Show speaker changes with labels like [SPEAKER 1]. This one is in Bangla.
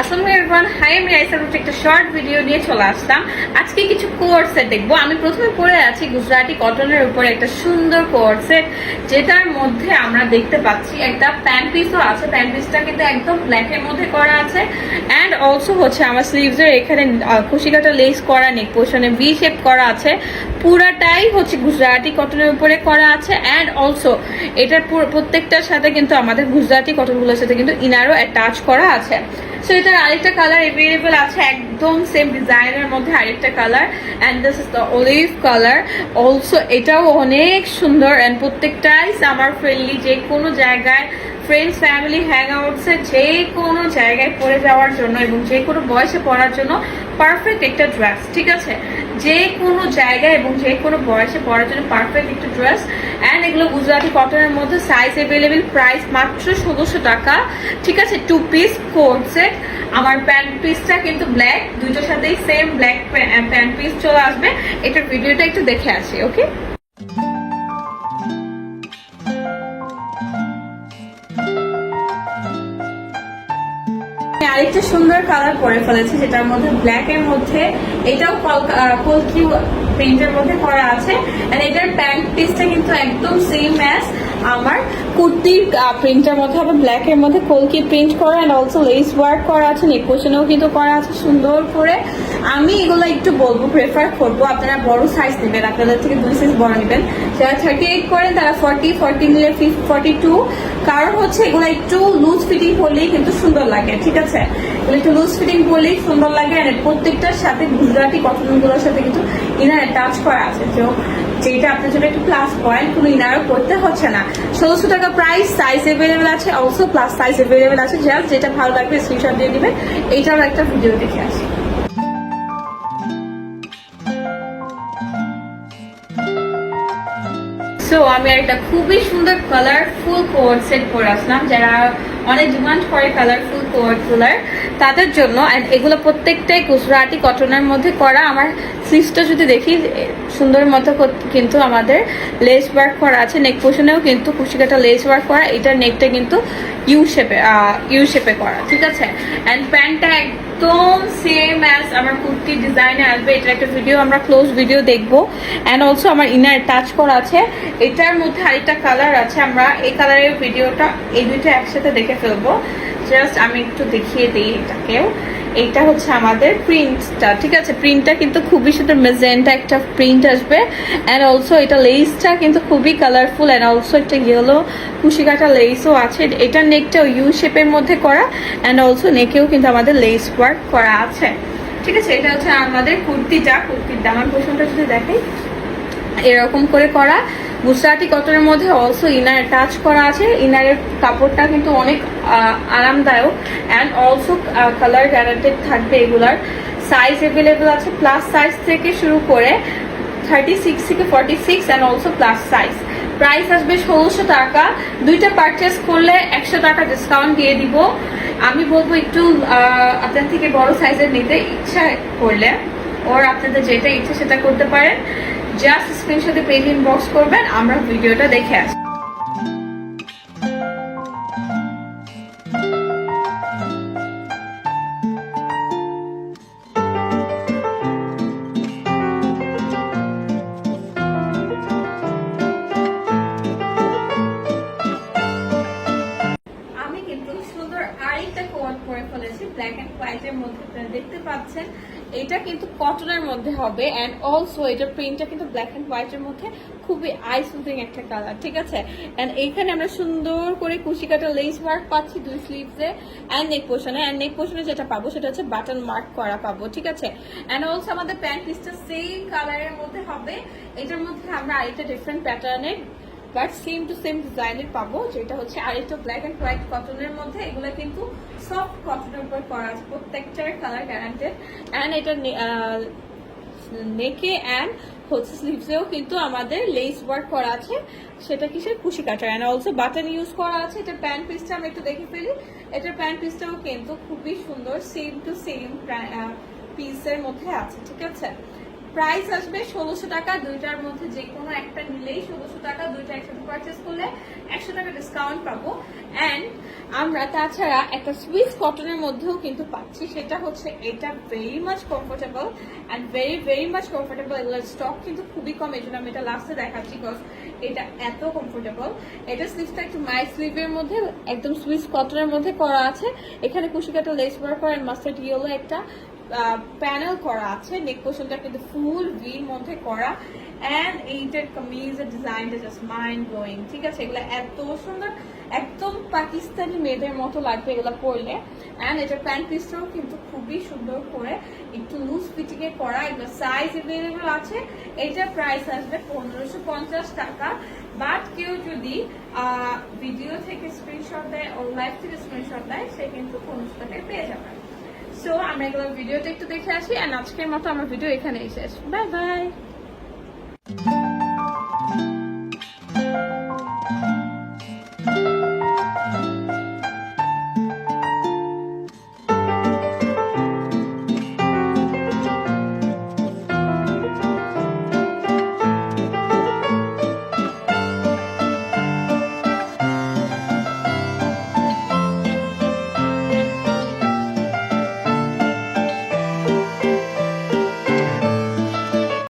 [SPEAKER 1] আসসালামু এভরিওয়ান হাই আমি রাইসা রুটি একটা শর্ট ভিডিও নিয়ে চলে আসলাম। আজকে কিছু কোয়ার সেট আমি প্রথমে পরে আছি গুজরাটি কটনের উপরে একটা সুন্দর কোয়ার যেটার মধ্যে আমরা দেখতে পাচ্ছি একটা প্যান্ট পিসও আছে। প্যান্ট পিসটা কিন্তু একদম ব্ল্যাকের মধ্যে করা আছে। অ্যান্ড অলসো হচ্ছে আমার স্লিভসের এখানে খুশিকাটা লেস করা নেক পোর্শনে ভি শেপ করা আছে। পুরাটাই হচ্ছে গুজরাটি কটনের উপরে করা আছে। অ্যান্ড অলসো এটার প্রত্যেকটার সাথে কিন্তু আমাদের গুজরাটি কটনগুলোর সাথে কিন্তু ইনারও অ্যাটাচ করা আছে। সো এটার আরেকটা কালার এভেলেবেল আছে, একদম সেম ডিজাইনের মধ্যে আরেকটা colour and this is the olive colour also এটাও অনেক সুন্দর অ্যান্ড প্রত্যেকটাই সামার ফ্রেন্ডলি যে কোনো জায়গায় ফ্রেন্ডস ফ্যামিলি হ্যাং আউটসে যে কোনো জায়গায় পরে যাওয়ার জন্য এবং যে কোনো বয়সে পড়ার জন্য পারফেক্ট একটা ড্রেস ঠিক আছে? যে কোনো জায়গায় এবং যে কোনো বয়সে পরার জন্য পারফেক্ট একটা ড্রেস অ্যান্ড এগুলো গুজরাটি কটনের মধ্যে সাইজ অ্যাভেলেবেল প্রাইস মাত্র ষোলোশো টাকা। ঠিক আছে টু পিস কোড সেট আমার প্যান্ট পিসটা কিন্তু ব্ল্যাক দুইটার সাথেই সেম ব্ল্যাক প্যান্ট পিস চলে আসবে। এটার ভিডিওটা একটু দেখে আসি ওকে আরেকটা সুন্দর কালার পরে ফেলেছি, যেটার মধ্যে ব্ল্যাক এর মধ্যে, এটাও কলকিউ প্রিন্টের মধ্যে করা আছে। এন্ড এটার প্যান্ট পিসটা কিন্তু একদম সেম ম্যাচ আমার কুর্তির প্রিন্টের মধ্যে হবে ব্ল্যাক এর মধ্যে কলকি প্রিন্ট করা এন্ড অলসো লেস ওয়ার্ক করা আছে নেক পোর্শনেও কিন্তু করা আছে, সুন্দর করে। আমি এগুলো একটু বলব প্রেফার করব। আপনারা বড় সাইজ নেবেন, আপনাদের থেকে দুই সাইজ বড় নেবেন। যারা থার্টি এইট করেন, তারা ফর্টি ফর্টি নিলে ফর্টি টু কারণ হচ্ছে এগুলো একটু লুজ ফিটিং হলেই কিন্তু সুন্দর লাগে, ঠিক আছে? এগুলো একটু লুজ ফিটিং করলেই সুন্দর লাগে প্রত্যেকটার সাথে গুজরাটি কটনগুলোর সাথে কিন্তু ইনার অ্যাটাচ করা আছে। তো যেটা আপনার জন্য একটু প্লাস পয়েন্ট কোনো ইনারও করতে হচ্ছে না। ষোলোশো টাকা প্রাইস সাইজ এভেলেবেল আছে অলসো প্লাস সাইজ এভেলেবেল আছে। যেটা ভালো লাগবে স্ক্রিনশট দিয়ে একটা ভিডিও দেখে আসি। সো আমি একটা খুবই সুন্দর কালারফুল কোয়ার্ড সেট করে আসলাম। যারা অনেক ডিমান্ড করে কালারফুল কোয়ার্ডগুলার তাদের জন্য অ্যান্ড এগুলো প্রত্যেকটাই গুজরাটি কটনের মধ্যে করা। আমার স্লিভসটা যদি দেখি, সুন্দর মতো কিন্তু আমাদের লেস ওয়ার্ক করা আছে। নেক পোশনেও কিন্তু কুশিকাটা লেস ওয়ার্ক করা। এটার নেকটা কিন্তু ইউ শেপে ইউ শেপে করা। ঠিক আছে? অ্যান্ড প্যান্টটা একদম সেম অ্যাজ আমার কুর্তি ডিজাইনে আসবে। এটার একটা ভিডিও আমরা ক্লোজ ভিডিও দেখব। অ্যান্ড অলসো আমার ইনার টাচ করা আছে। এটার মধ্যে আরেকটা কালার আছে। আমরা এই কালারের ভিডিওটা এই দুইটা একসাথে দেখে ফেলব। জাস্ট আমি একটু দেখিয়ে দিই এটাকেও। এইটা হচ্ছে আমাদের প্রিন্টটা ঠিক আছে? প্রিন্টটা কিন্তু খুবই সুন্দর মেজেন্টা একটা প্রিন্ট আসবে। অ্যান্ড অলসো এটা লেসটা কিন্তু খুবই কালারফুল অ্যান্ড অলসো একটা ইয়েলো কুশিকাটা লেসও আছে। এটা নেকটা ইউ শেপের মধ্যে করা। অ্যান্ড অলসো নেকেও কিন্তু আমাদের লেস ওয়ার্ক করা আছে। ঠিক আছে? এটা হচ্ছে আমাদের কুর্তিটা। কুর্তির দামান পোষণটা যদি দেখাই। এরকম করে করা। গুজরাটি কটনের মধ্যে অলসো ইনার টাচ করা আছে। ইনারের কাপড়টা কিন্তু অনেক আরামদায়ক। অ্যান্ড অলসো কালার গ্যারান্টেড থাকবে এগুলার। সাইজ অ্যাভেলেবেল আছে প্লাস সাইজ থেকে শুরু করে থার্টি সিক্স থেকে forty six and also plus size price আসবে ষোলোশো টাকা। দুইটা পারচেস করলে একশো টাকা ডিসকাউন্ট দিয়ে দিব। আমি বলব একটু আপনার থেকে বড় সাইজের নিতে ইচ্ছা করলে ওর আপনাদের যেটা ইচ্ছে সেটা করতে পারেন। জাস্ট স্ক্রিনশটে পেজ ইনবক্স করবেন আমরা ভিডিওটা দেখে আসি ব্ল্যাক এন্ড হোয়াইট এর মধ্যে আপনারা দেখতে পাচ্ছেন, এটা কিন্তু কটনের মধ্যে হবে এন্ড অলসো এটার প্রিন্টটা কিন্তু ব্ল্যাক এন্ড হোয়াইট এর মধ্যে খুবই আই সুদিং একটা কালার ঠিক আছে? এন্ড এইখানে আমরা সুন্দর করে কুশি কাটা লেস ওয়ার্ক পাচ্ছি দুই স্লিভসে এন্ড নেক পোর্শনে এন্ড নেক পোর্শনে যেটা পাবো সেটা হচ্ছে বাটন মার্ক করা পাবো, ঠিক আছে? এন্ড অলসো আমাদের প্যান্ট পিসটা সেম কালারের মধ্যে হবে, এটার মধ্যে আমরা আরেকটা ডিফারেন্ট প্যাটার্নের বাট সেম টু সেম ডিজাইনের পাবো, যেটা হচ্ছে আরেকটা ব্ল্যাক এন্ড হোয়াইট কটনের মধ্যে। এগুলো কিন্তু সফট কটনের উপর করা আছে, প্রত্যেকটার কালার গ্যারান্টেড অ্যান্ড এটা নেকে অ্যান্ড হচ্ছে স্লিভসেও কিন্তু আমাদের লেস ওয়ার্ক করা আছে। সেটা কিসের? কুশি কাটার। অ্যান্ড অলসো বাটন ইউজ করা আছে। এটা প্যান্ট পিসটা আমরা একটু দেখে ফেলি। এটার প্যান্ট পিসটাও কিন্তু খুবই সুন্দর সেম টু সেম পিসের মধ্যে আছে, ঠিক আছে? প্রাইস আসবে ষোলোশো টাকা, দুইটার মধ্যে যে কোনো একটা নিলেই ষোলোশো টাকা, দুইটা একসাথে পারচেস করলে একশো টাকা ডিসকাউন্ট পাবো। অ্যান্ড আমরা তাছাড়া একটা সুইস কটনের মধ্যেও কিন্তু পাচ্ছি, সেটা হচ্ছে এটা very much comfortable and very very much comfortable এগুলোর স্টক কিন্তু খুবই কম, এই জন্য আমি এটা লাস্টে দেখাচ্ছি বিকজ এটা এত কমফোর্টেবল এটা স্লিভটা একটু মাই স্লিভের মধ্যে, একদম সুইস কটনের মধ্যে করা আছে। এখানে কুশিকাটা লেস ওয়ার্ক করা মাস্টার্ড ইয়েলো একটা। প্যানেল করা আছে নেক পোর্শনটা কিন্তু ফুল ভির মধ্যে করা অ্যান্ড এইটার কামিজের ডিজাইনটা জাস্ট মাইন্ড ব্লোয়িং ঠিক আছে? এগুলো এত সুন্দর, একদম পাকিস্তানি মেয়েদের মতো লাগবে এগুলো পরলে অ্যান্ড এটার প্যান্ট পিসটাও কিন্তু খুবই সুন্দর করে একটু লুজ এ করা, এগুলো সাইজ এভেলেবল আছে এইটার প্রাইস আসবে পনেরোশো পঞ্চাশ টাকা বাট কেউ যদি ভিডিও থেকে স্ক্রিনশট দেয় ও লাইভ থেকে স্ক্রিনশট দেয়, সে কিন্তু পনেরোশো যাবে সো আমরা এগুলো ভিডিওটা একটু দেখে আসি আর আজকের মতো আমার ভিডিও এখানেই শেষ। Bye bye